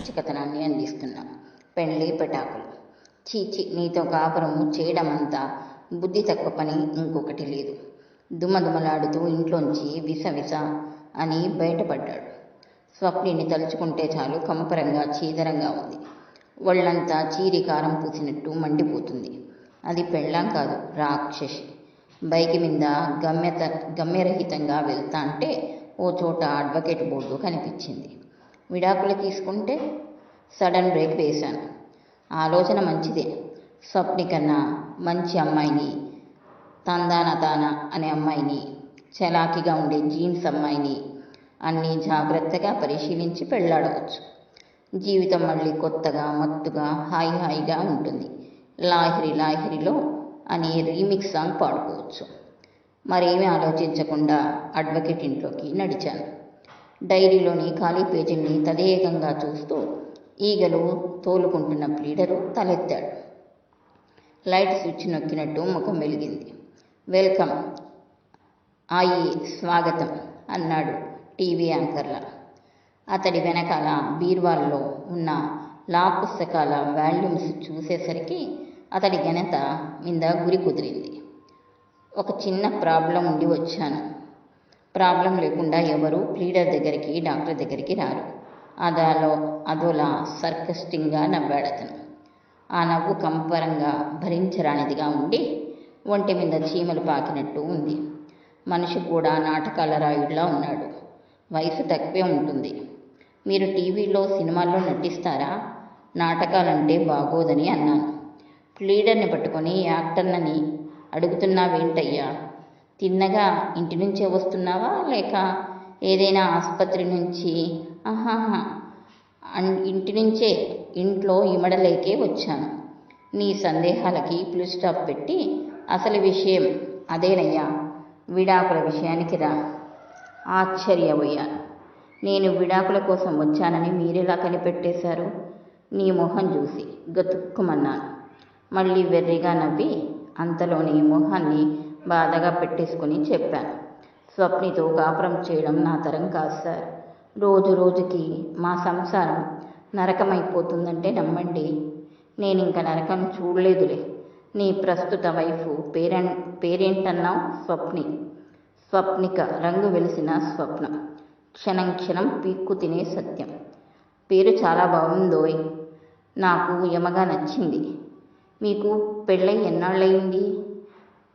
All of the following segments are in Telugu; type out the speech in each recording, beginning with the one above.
పిచ్చికతనాన్ని అందిస్తున్నా. పెళ్ళి పెటాకులు. చీచి నీతో కాపురము చేయడమంతా బుద్ధి తక్కువ పని ఇంకొకటి లేదు. దుమదుమలాడుతూ ఇంట్లోంచి విస విస అని బయటపడ్డాడు. స్వప్నిని తలుచుకుంటే చాలు కంపరంగా చీదరంగా ఉంది. ఒళ్ళంతా చీరి కారం పూసినట్టు మండిపోతుంది. అది పెళ్ళాం కాదు రాక్షసి. బైక్ మీద గమ్యత గమ్యరహితంగా వెళ్తా అంటే ఓ చోట అడ్వకేట్ బోర్డు కనిపించింది. విడాకులు తీసుకుంటే సడన్ బ్రేక్ వేశాను. ఆలోచన మంచిదే. స్వప్ని కన్నా మంచి అమ్మాయిని తందాన తాన అనే అమ్మాయిని చలాకీగా ఉండే జీన్స్ అమ్మాయిని అన్నీ జాగ్రత్తగా పరిశీలించి పెళ్ళాడవచ్చు జీవితం మళ్ళీ కొత్తగా మత్తుగా హాయి హాయిగా ఉంటుంది. లాహిరి లాహిరిలో అని రీమిక్స్ సాంగ్ పాడుకోవచ్చు. మరేమీ ఆలోచించకుండా అడ్వకేట్ ఇంట్లోకి నడిచాను. డైరీలోని ఖాళీ పేజీల్ని తదేకంగా చూస్తూ ఈగలు తోలుకుంటున్న ప్లీడరు తలెత్తాడు. లైట్ స్విచ్ నొక్కినట్టు ముఖం వెలిగింది. వెల్కమ్. ఆయి స్వాగతం అన్నాడు టీవీ యాంకర్లా. అతడి వెనకాల బీర్వాల్లో ఉన్న లా పుస్తకాల వాల్యూమ్స్ చూసేసరికి అతడి ఘనత మీద గురి కుదిరింది. ఒక చిన్న ప్రాబ్లం ఉండి వచ్చాను. ప్రాబ్లం లేకుండా ఎవరు లీడర్ దగ్గరికి డాక్టర్ దగ్గరికి రారు. అదాలో అదోలా సర్కస్టింగ్గా నవ్వాడతను ఆ నవ్వు కంపరంగా భరించరానిదిగా ఉండి ఒంటి మీద చీమలు పాకినట్టు ఉంది. మనిషి కూడా నాటకాల రాయుడిలా ఉన్నాడు. వయసు తక్కువే ఉంటుంది. మీరు టీవీలో సినిమాల్లో నటిస్తారా? నాటకాలంటే బాగోదని అన్నాను. లీడర్ని పట్టుకొని యాక్టర్నని అడుగుతున్నావేంటయ్యా? తిన్నగా ఇంటి నుంచే వస్తున్నావా? లేక ఏదైనా ఆసుపత్రి నుంచి? ఆహాహా అన్- ఇంటి నుంచే ఇంట్లో ఇమడలేకే వచ్చాను. నీ సందేహాలకి ఫుల్ స్టాప్ పెట్టి అసలు విషయం అదేనయ్యా. విడాకుల విషయానికి రా. ఆశ్చర్యపోయాను నేను విడాకుల కోసం వచ్చానని మీరెలా కనిపెట్టేశారు? నీ మొహం చూసి గతుక్కుమన్నాను. మళ్ళీ వెర్రిగా నవ్వి అంతలోని మొహాన్ని బాధగా పెట్టేసుకుని చెప్పాను. స్వప్నితో కాపురం చేయడం నా తరం కాదు సార్. రోజు రోజుకి మా సంసారం నరకమైపోతుందంటే నమ్మండి. నేను ఇంకా నరకం చూడలేదులే. నీ ప్రస్తుత వైఫ్ పేరెం పేరేంటన్నావు? స్వప్ని. స్వప్నిక రంగు వెలిసిన స్వప్నం. క్షణం క్షణం పీక్కు తినే సత్యం. పేరు చాలా బాగుందోయ్. నాకు యమగా నచ్చింది. మీకు పెళ్ళై ఎన్నాళ్ళయింది?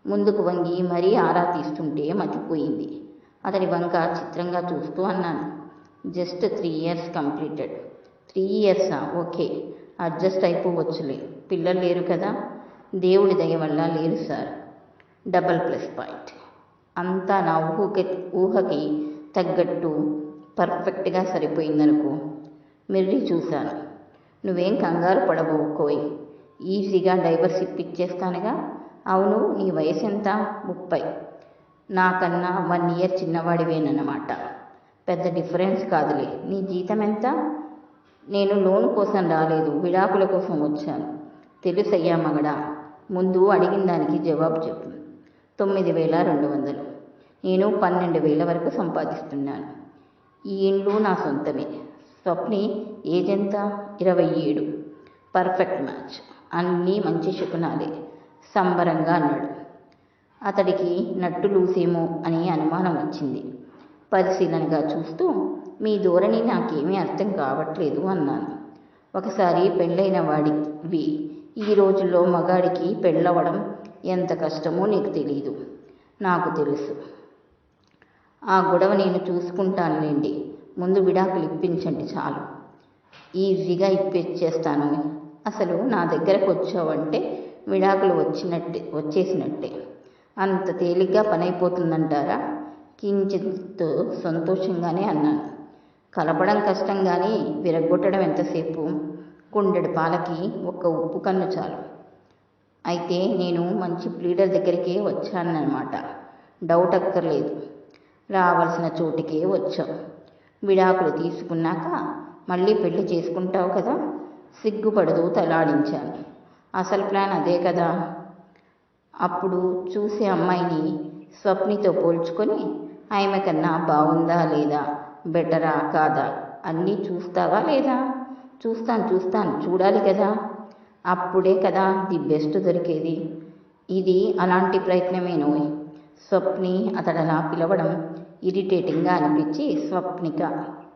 ముందుకు వంగి మరీ ఆరా తీస్తుంటే మతిపోయింది. అతని వంక చిత్రంగా చూస్తూ అన్నాను. Just three years completed. Three ఇయర్సా okay. Adjust అయిపోవచ్చులే. పిల్లలు లేరు కదా. దేవుడి దయ వల్ల లేరు సార్. Double plus point. అంతా నా ఊహకి ఊహకి తగ్గట్టు పర్ఫెక్ట్గా సరిపోయిందనుకో. మెర్రి చూశాను. నువ్వేం కంగారు పడబోకోయ్ ఈజీగా డైవర్స్ ఇప్పించేస్తానుగా అవును నీ వయసు ఎంత ముప్పై. నాకన్నా వన్ ఇయర్ చిన్నవాడివేనమాట పెద్ద డిఫరెన్స్ కాదులే. నీ జీతం ఎంత నేను లోన్ కోసం రాలేదు విడాకుల కోసం వచ్చాను. తెలుసయ్యా మగడా ముందు అడిగిన దానికి జవాబు చెప్పు. తొమ్మిది వేల రెండు వందలు. నేను పన్నెండు వేల వరకు సంపాదిస్తున్నాను. ఈ ఇండ్లు నా సొంతమే. స్వప్ని ఏజ్ ఎంత ఇరవై ఏడు. Perfect match. అన్నీ మంచి శకునాలే. సంబరంగా అన్నాడు. అతడికి నట్టు లూసేమో అని అనుమానం వచ్చింది. పరిశీలనగా చూస్తూ మీ ధోరణి నాకేమీ అర్థం కావట్లేదు అన్నాను. ఒకసారి పెళ్ళైన వాడివి. ఈ రోజుల్లో మగాడికి పెళ్ళవడం ఎంత కష్టమో నీకు తెలీదు. నాకు తెలుసు. ఆ గొడవ నేను చూసుకుంటానులేండి. ముందు విడాకులు ఇప్పించండి చాలు. ఈజీగా ఇప్పించేస్తాను అసలు నా దగ్గరకు వచ్చావంటే విడాకులు వచ్చినట్టే వచ్చేసినట్టే. అంత తేలిగ్గా పని అయిపోతుందంటారా కించిత్ సంతోషంగానే అన్నాను. కలపడం కష్టం కానీ విరగొట్టడం ఎంతసేపు? కుండెడు పాలకి ఒక్క ఉప్పు కన్ను చాలు. అయితే నేను మంచి ప్లీడర్ దగ్గరికే వచ్చానన్నమాట. డౌట్ అక్కర్లేదు. రావాల్సిన చోటికే వచ్చాం. విడాకులు తీసుకున్నాక మళ్ళీ పెళ్ళి చేసుకుంటావు కదా? సిగ్గుపడుతూ తలాడించాను. అసలు ప్లాన్ అదే కదా. అప్పుడు చూసే అమ్మాయిని స్వప్నితో పోల్చుకొని ఆమె కన్నా బాగుందా లేదా? బెటరా కాదా? అన్నీ చూస్తావా లేదా? చూస్తాను చూస్తాను చూడాలి కదా. అప్పుడే కదా ది బెస్ట్ దొరికేది. ఇది అలాంటి ప్రయత్నమేనో స్వప్ని అతడలా పిలవడం ఇరిటేటింగ్గా అనిపించి స్వప్నిక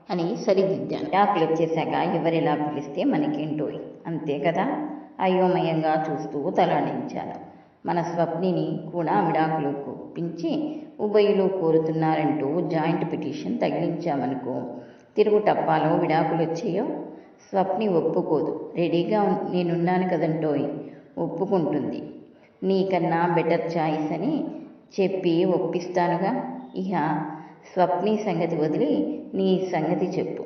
అని సరిదిద్దాను. విడాకులు వచ్చేసాక ఎవరెలా పిలిస్తే మనకేంటో అంతే కదా? అయోమయంగా చూస్తూ తలాడించారు. మన స్వప్నిని కూడా విడాకులు ఒప్పించి ఉభయులు కోరుతున్నారంటూ జాయింట్ పిటిషన్ తగిలించామనుకో తిరుగు టప్పాలో విడాకులు వచ్చాయో? స్వప్ని ఒప్పుకోదు. రెడీగా నేనున్నాను కదంటోయ్ ఒప్పుకుంటుంది. నీకన్నా బెటర్ చాయిస్ అని చెప్పి ఒప్పిస్తానుగా? ఇహ స్వప్ని సంగతి వదిలి నీ సంగతి చెప్పు.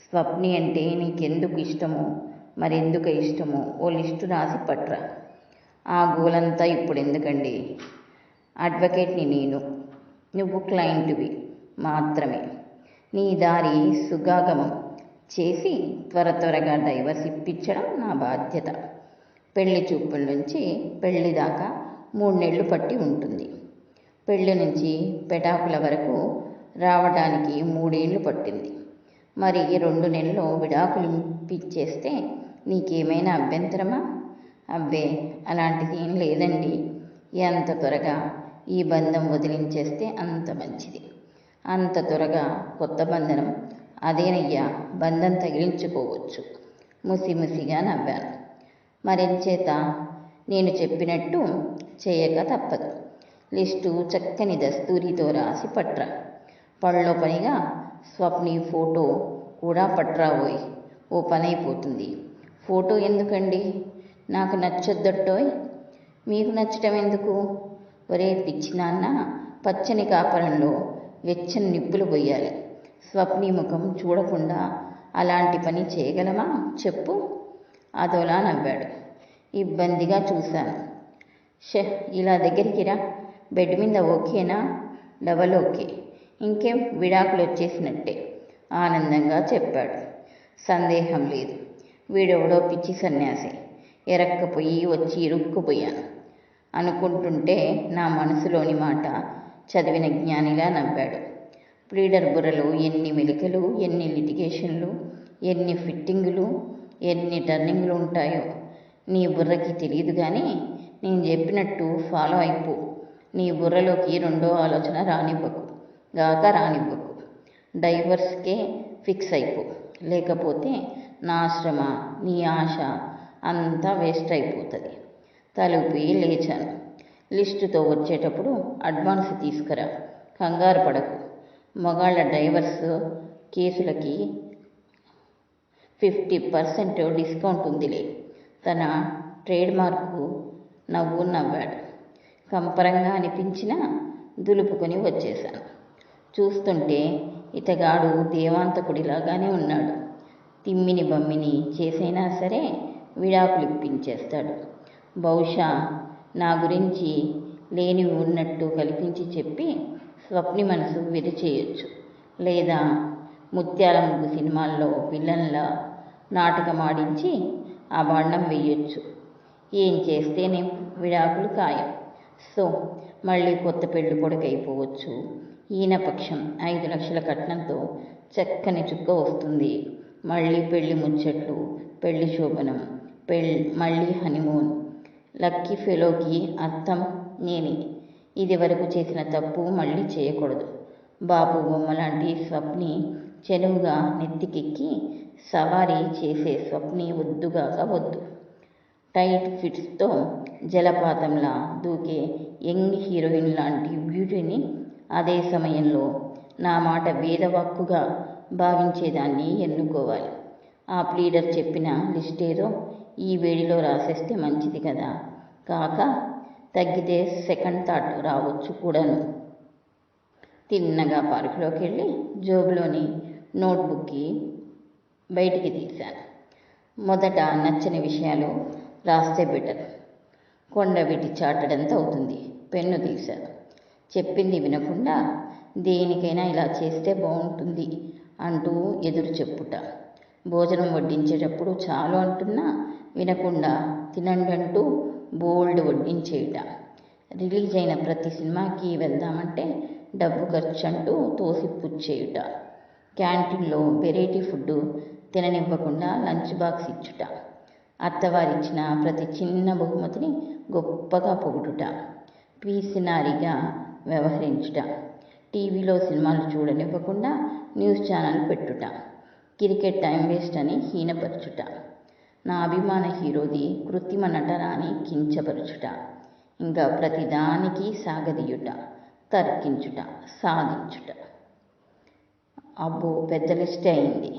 స్వప్ని అంటే నీకెందుకు ఇష్టమో మరెందుకు ఇష్టమో? ఓ లిస్టు రాసి పట్రా. ఆ గోలంతా ఇప్పుడు ఎందుకండి అడ్వకేట్ని నేను. నువ్వు క్లయింట్వి మాత్రమే. నీ దారి సుగాగమం. చేసి త్వర త్వరగా డైవర్స్ ఇప్పించడం నా బాధ్యత. పెళ్ళి చూపుల నుంచి పెళ్ళి దాకా మూడు నెలలు పట్టి ఉంటుంది. పెళ్ళి నుంచి పెటాకుల వరకు రావడానికి మూడేళ్ళు పట్టింది. మరి రెండు నెలల్లో విడాకులు ఇప్పించేస్తే నీకేమైనా అభ్యంతరమా? అబ్బే అలాంటిది ఏం లేదండి. ఎంత త్వరగా ఈ బంధం వదిలించేస్తే అంత మంచిది. అంత త్వరగా కొత్త బంధనం. అదేనయ్యా బంధం తగిలించుకోవచ్చు. ముసిముసిగా నవ్వాను. మరించేత? నేను చెప్పినట్టు చేయక తప్పదు. లిస్టు చక్కని దస్తూరితో రాసి పట్రా. పనిలో పనిగా స్వప్ని ఫోటో కూడా పట్రాబోయ్. ఓ పని అయిపోతుంది ఫోటో ఎందుకండి? నాకు నచ్చొద్దట్టోయ్ మీకు నచ్చటం ఎందుకు? ఒరే పిచ్చినాన్న పచ్చని కాపరంలో వెచ్చని నిప్పులు పోయాలి స్వప్ని ముఖం చూడకుండా అలాంటి పని చేయగలమా? చెప్పు. అదోలా నవ్వాడు. ఇబ్బందిగా చూశాను. షే ఇలా దగ్గరికి రా. బెడ్ మీద ఓకేనా? Double okay. ఇంకేం విడాకులు వచ్చేసినట్టే ఆనందంగా చెప్పాడు. సందేహం లేదు. వీడెవడో పిచ్చి సన్యాసి. ఎరక్కపోయి వచ్చి ఇరుక్కుపోయాను. అనుకుంటుంటే నా మనసులోని మాట చదివిన జ్ఞానిలా నవ్వాడు. ప్లీడర్ బుర్రలు ఎన్ని మెలికలు ఎన్ని లిటిగేషన్లు ఎన్ని ఫిట్టింగులు ఎన్ని టర్నింగ్లు ఉంటాయో. నీ బుర్రకి తెలియదు కానీ నేను చెప్పినట్టు ఫాలో అయిపో. నీ బుర్రలోకి రెండో ఆలోచన రానివ్వకు. గాక రానివ్వకు. డైవర్స్కే ఫిక్స్ అయిపో. లేకపోతే నా శ్రమ నీ ఆశ అంతా వేస్ట్ అయిపోతుంది. తలుపి లేచాను. లిస్టుతో వచ్చేటప్పుడు అడ్వాన్స్ తీసుకురా. కంగారు పడకు. మగాళ్ళ డైవర్స్ కేసులకి ఫిఫ్టీ పర్సెంట్ డిస్కౌంట్ ఉందిలే. తన ట్రేడ్ మార్కు నవ్వు నవ్వాడు. కంపరంగా అనిపించినా దులుపుకొని వచ్చేశాను. చూస్తుంటే ఇతగాడు దేవాంతకుడిలాగానే ఉన్నాడు. తిమ్మిని బమ్మిని చేసైనా సరే విడాకులు ఇప్పించేస్తాడు బహుశా నా గురించి లేనివి ఉన్నట్టు కల్పించి చెప్పి స్వప్ని మనసు విరిచేయొచ్చు. లేదా ముత్యాల ముగ్గు సినిమాల్లో పిల్లల నాటకం ఆడించి ఆ బాండం వేయొచ్చు ఏం చేస్తేనే విడాకులు ఖాయం. సో మళ్ళీ కొత్త పెళ్ళి కొడుకైపోవచ్చు. ఈయన పక్షం ఐదు లక్షల కట్నంతో చక్కని చుక్క వస్తుంది. మళ్ళీ పెళ్ళి ముచ్చట్లు పెళ్ళి శోభనం పెళ్ళి మళ్ళీ హనీమూన్. లక్కీ ఫెలోకి అర్థం నేనే ఇది వరకు చేసిన తప్పు మళ్ళీ చేయకూడదు. బాపు బొమ్మ లాంటి స్వప్ని చెనువుగా నెత్తికెక్కి సవారీ చేసే స్వప్ని వద్దుగాక వద్దు. టైట్ ఫిట్స్తో జలపాతంలా దూకే యంగ్ హీరోయిన్ లాంటి బ్యూటీని అదే సమయంలో నా మాట వేదవాక్కుగా భావించేదాన్ని ఎన్నుకోవాలి. ఆ ప్లీడర్ చెప్పిన లిస్ట్ ఏదో ఈ వేడిలో రాసేస్తే మంచిది కదా. కాక తగ్గితే సెకండ్ థాట్ రావచ్చు కూడాను. తిన్నగా పార్కులోకి వెళ్ళి జోబులోని నోట్బుక్కి బయటికి తీశాను. మొదట నచ్చని విషయాలు రాస్తే బెటర్. కొండ వీటి చాటడంత అవుతుంది. పెన్ను తీశాను. చెప్పింది వినకుండా దేనికైనా ఇలా చేస్తే బాగుంటుంది. అంటూ ఎదురు చెప్పుట. భోజనం వడ్డించేటప్పుడు చాలు అంటున్నా వినకుండా తినండి అంటూ బోల్డ్ వడ్డించేయట. రిలీజ్ అయిన ప్రతి సినిమాకి వెళ్దామంటే డబ్బు ఖర్చు అంటూ తోసి పుచ్చేయుట క్యాంటీన్లో వెరైటీ ఫుడ్ తిననివ్వకుండా లంచ్ బాక్స్ ఇచ్చుట. అత్తవారిచ్చిన ప్రతి చిన్న బహుమతిని గొప్పగా పొగుడుట. పీసినారిగా వ్యవహరించుట. టీవీలో సినిమాలు చూడనివ్వకుండా న్యూస్ ఛానల్ పెట్టుట క్రికెట్ టైం వేస్ట్ అని హీనపరచుట నా అభిమాన హీరోది కృత్రిమ నటన అని కించపరచుట ఇంకా ప్రతిదానికి సాగదీయుట తర్కించుట సాధించుట. అబ్బో పెద్ద లిస్ట్ అయింది.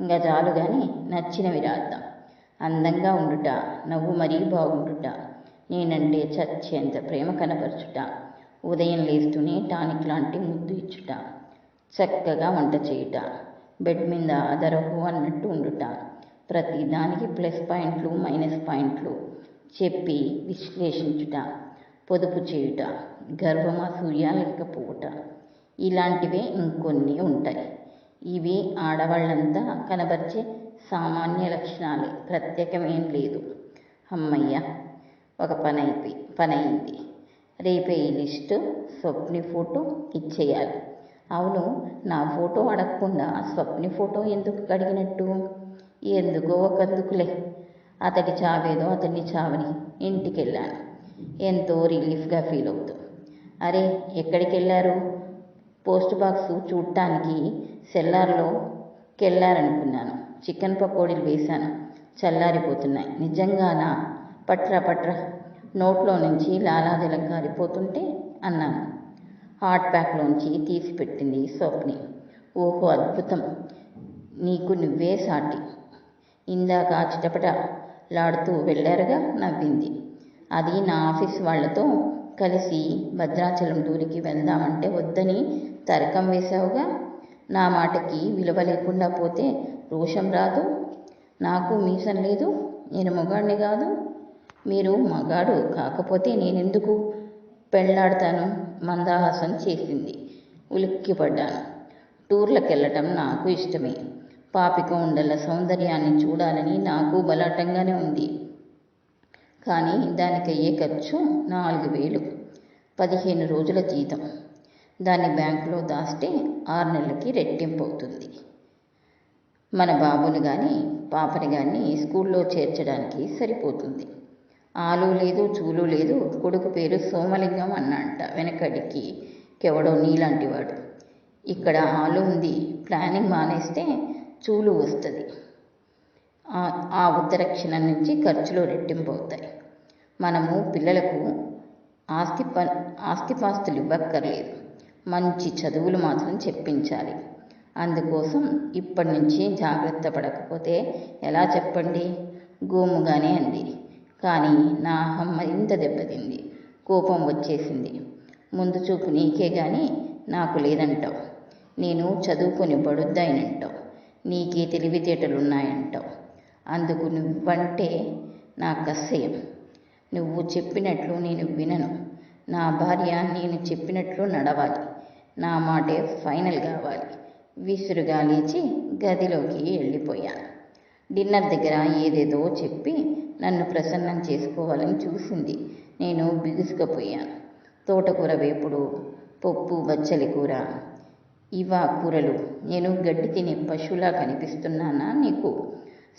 ఇంకా చాలు కానీ నచ్చినవి రాద్దాం. అందంగా ఉండుట నవ్వు మరీ బాగుండుట నేనంటే చచ్చేంత ప్రేమ కనపరచుట. ఉదయం లేస్తూనే టానిక్ లాంటి ముద్దు ఇచ్చుట చక్కగా వంట చేయుట బెడ్ మీద ఆధారపు అన్నట్టు ఉండుట. ప్రతి దానికి ప్లస్ పాయింట్లు మైనస్ పాయింట్లు చెప్పి విశ్లేషించుట పొదుపు చేయుట గర్భమాసూయ లేకపోవుట. ఇలాంటివే ఇంకొన్ని ఉంటాయి. ఇవి ఆడవాళ్ళంతా కనబరిచే సామాన్య లక్షణాలే. ప్రత్యేకమేం లేదు. అమ్మయ్య ఒక పని అయిపోయి పని అయింది రేపే ఈ లిస్టు స్వప్ని ఫోటో ఇచ్చేయాలి. అవును నా ఫోటో అడగకుండా స్వప్ని ఫోటో ఎందుకు అడిగినట్టు ఎందుకో ఒకందుకులే అతడి చావేదో అతన్ని చావని ఇంటికి వెళ్ళాను ఎంతో రిలీఫ్గా ఫీల్ అవుతూ. అరే ఎక్కడికి వెళ్ళారు పోస్ట్ బాక్స్ చూడటానికి సెల్లార్లో కెళ్ళారనుకున్నాను. చికెన్ పకోడీలు వేశాను. చల్లారిపోతున్నాయి. నిజంగానా? పట్రా పట్రా. నోట్లో నుంచి లాలాజలం కారిపోతుంటే అన్నాను. హాట్ ప్యాక్లోంచి తీసి పెట్టింది స్వప్ని ఓహో అద్భుతం. నీకు నువ్వే సాటి. ఇందాక చిటపట లాడుతూ వెళ్ళారుగా నవ్వింది. అది నా ఆఫీస్ వాళ్ళతో కలిసి భద్రాచలం టూరికి వెళ్దామంటే వద్దని తర్కం వేశావుగా? నా మాటకి విలువ లేకుండా పోతే రోషం రాదు? నాకు మీసం లేదు? నేను మొగాడిని కాదు? మీరు మగాడు కాకపోతే నేనెందుకు? పెళ్ళాడతాను మందహాసం చేసింది. ఉలిక్కిపడ్డాను. టూర్లకు వెళ్ళటం నాకు ఇష్టమే. పాపిక ఉండల సౌందర్యాన్ని చూడాలని నాకు బలాటంగానే ఉంది. కానీ దానికి అయ్యే ఖర్చు నాలుగు వేలు. పదిహేను రోజుల జీతం. దాన్ని బ్యాంకులో దాస్తే ఆరు నెలలకి రెట్టింపు అవుతుంది మన బాబుని కానీ పాపని కానీ స్కూల్లో చేర్చడానికి సరిపోతుంది. ఆలు లేదు చూలు లేదు. కొడుకు పేరు సోమలింగం అన్నంట. వెనకడికి కెవడో నీలాంటి వాడు ఇక్కడ ఆలు ఉంది. ప్లానింగ్ మానేస్తే చూలు వస్తుంది. ఆ ఉత్తరక్షణం నుంచి ఖర్చులు రెట్టింపు అవుతాయి మనము పిల్లలకు ఆస్తి ప ఆస్తిపాస్తులు ఇవ్వక్కర్లేదు. మంచి చదువులు మాత్రం చెప్పించాలి. అందుకోసం ఇప్పటి నుంచి జాగ్రత్త పడకపోతే ఎలా చెప్పండి? గోముగానే అంది. కానీ నా అహం మరింత దెబ్బతింది. కోపం వచ్చేసింది. ముందు చూపు నీకే కానీ నాకు లేదంటావు. నేను చదువుకొని బడుద్దాయినంటావు. నీకే తెలివితేటలున్నాయంటావు. అందుకు నువ్వంటే నాకు అసహ్యం నువ్వు చెప్పినట్లు నేను వినను. నా భార్య నేను చెప్పినట్లు నడవాలి. నా మాటే ఫైనల్ కావాలి. విసురుగా లేచి గదిలోకి వెళ్ళిపోయాను. డిన్నర్ దగ్గర ఏదేదో చెప్పి నన్ను ప్రసన్నం చేసుకోవాలని చూసింది. నేను బిగుసుకుపోయాను తోటకూర వేపుడు పప్పు బచ్చలి కూర. ఇవా కూరలు. నేను గడ్డి తినే పశువులా కనిపిస్తున్నానా నీకు?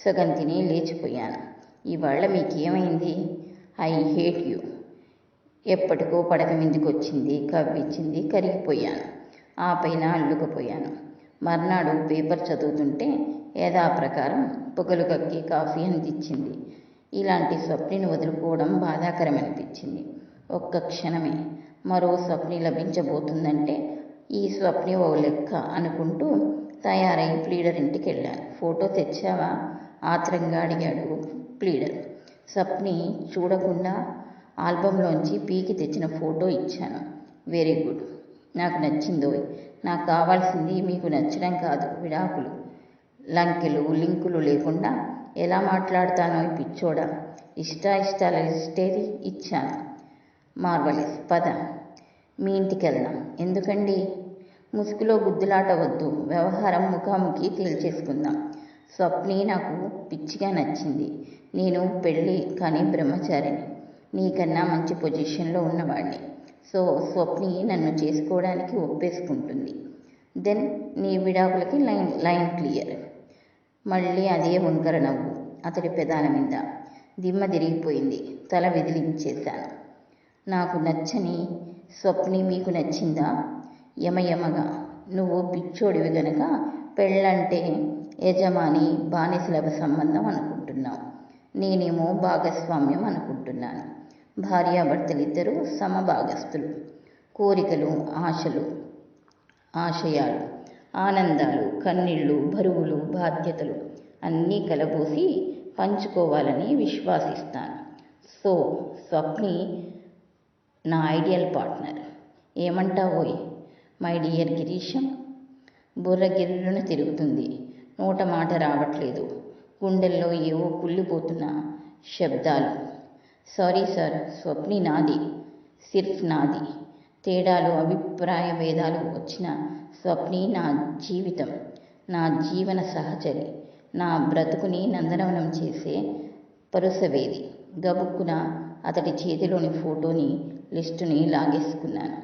సగం తిని లేచిపోయాను. ఇవాళ మీకేమైంది? I hate you. ఎప్పటికో పడక మీదకి వచ్చింది కవ్విచ్చింది కరిగిపోయాను. ఆ పైన అల్లుకుపోయాను. మర్నాడు పేపర్ చదువుతుంటే యథాప్రకారం పొగలు కక్కి కాఫీ అందించింది ఇలాంటి స్వప్నిని వదులుకోవడం బాధాకరమనిపించింది. ఒక్క క్షణమే. మరో స్వప్ని లభించబోతుందంటే ఈ స్వప్ని ఓ లెక్క అనుకుంటూ తయారై ప్లీడర్ ఇంటికి వెళ్ళాను ఫోటో తెచ్చావా? ఆత్రంగా అడిగాడు ప్లీడర్. స్వప్ని చూడకుండా ఆల్బంలోంచి పీకి తెచ్చిన ఫోటో ఇచ్చాను. Very good. నాకు నచ్చిందో నాకు కావాల్సింది మీకు నచ్చడం కాదు. విడాకులు. లంకెలు లింకులు లేకుండా ఎలా మాట్లాడతానో పిచ్చోడా. ఇష్ట ఇష్టాల లిస్టేది ఇచ్చాను. మార్వలెస్ పద. మీ ఇంటికి వెళ్దాం ఎందుకండి? ముసుగులో గుద్దులాట వద్దు. వ్యవహారం ముఖాముఖి తేల్చేసుకుందాం. స్వప్ని నాకు పిచ్చిగా నచ్చింది. నేను పెళ్ళి కానీ బ్రహ్మచారిని. నీకన్నా మంచి పొజిషన్లో ఉన్నవాడిని సో స్వప్ని నన్ను చేసుకోవడానికి ఒప్పేసుకుంటుంది. దెన్ నీ విడాకులకి లైన్ లైన్ క్లియర్. మళ్ళీ అదే వంకర నవ్వు. అతడి పెదాల మీద దిమ్మ తిరిగిపోయింది. తల విదిలించేశాను. నాకు నచ్చని స్వప్ని మీకు నచ్చిందా? యమయమగా నువ్వు పిచ్చోడివి గనక పెళ్ళంటే యజమాని బానిసల సంబంధం అనుకుంటున్నావు. నేనేమో భాగస్వామ్యం అనుకుంటున్నాను. భార్యాభర్తలిద్దరూ సమభాగస్తులు కోరికలు ఆశలు ఆశయాలు. ఆనందాలు కన్నీళ్ళు బరువులు బాధ్యతలు అన్నీ కలబోసి పంచుకోవాలని విశ్వాసిస్తాను. సో స్వప్ని నా ఐడియల్ పార్ట్నర్. ఏమంటావోయ్? మై డియర్ గిరీశం బుర్ర గిర్రున తిరుగుతుంది. నోట మాట రావట్లేదు. గుండెల్లో ఏవో కుళ్ళిపోతున్న శబ్దాలు. సారీ సార్ స్వప్ని నాది. సిర్ఫ్ నాది. తేడాలు అభిప్రాయ భేదాలు వచ్చిన స్వప్ని నా జీవితం. నా జీవన సహచరి. నా బ్రతుకుని నందనవనం చేసే పరుసవేది. గబుక్కున అతడి చేతిలోని ఫోటోని లిస్టుని లాగేసుకున్నాను.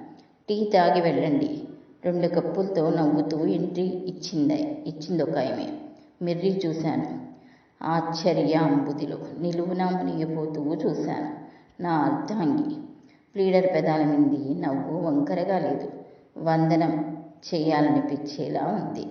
టీ తాగి వెళ్ళండి. రెండు కప్పులతో నవ్వుతూ ఎంట్రీ ఇచ్చింది ఇచ్చిందొక ఆమె. మిర్రి చూశాను. ఆశ్చర్యాంబుదిలో నిలువునా మునిగిపోతూ చూశాను. నా అర్థాంగి ప్లీడర్ పెదాల మింది నవ్వు వంకరగా లేదు. వందనం చేయాలనిపించేలా ఉంది.